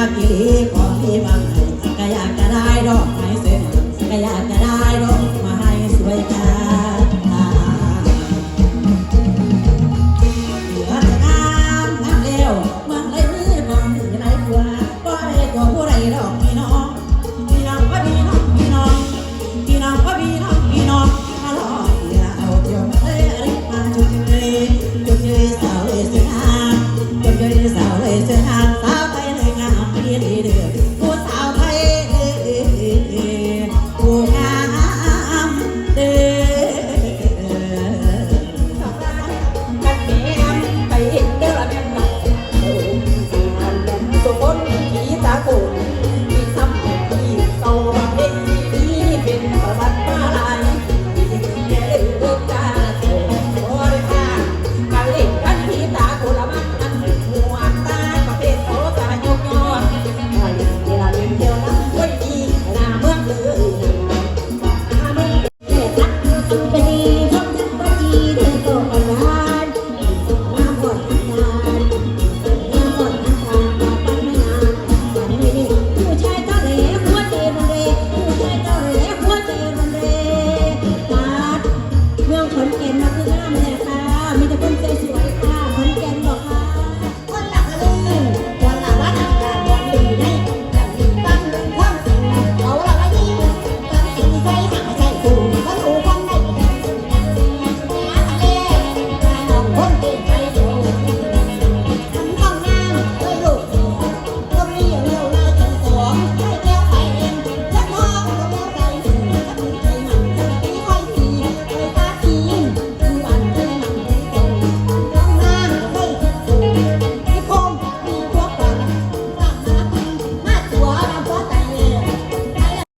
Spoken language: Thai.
กักอีของที่มาให้ก็อยากจะได้ดอกไม้สวยก็อยากจะได้ดอกมาให้สวยค่ะเมืองไรมือมองถือไรกลัวก็ได้ตัวผู้ไรดอ baby.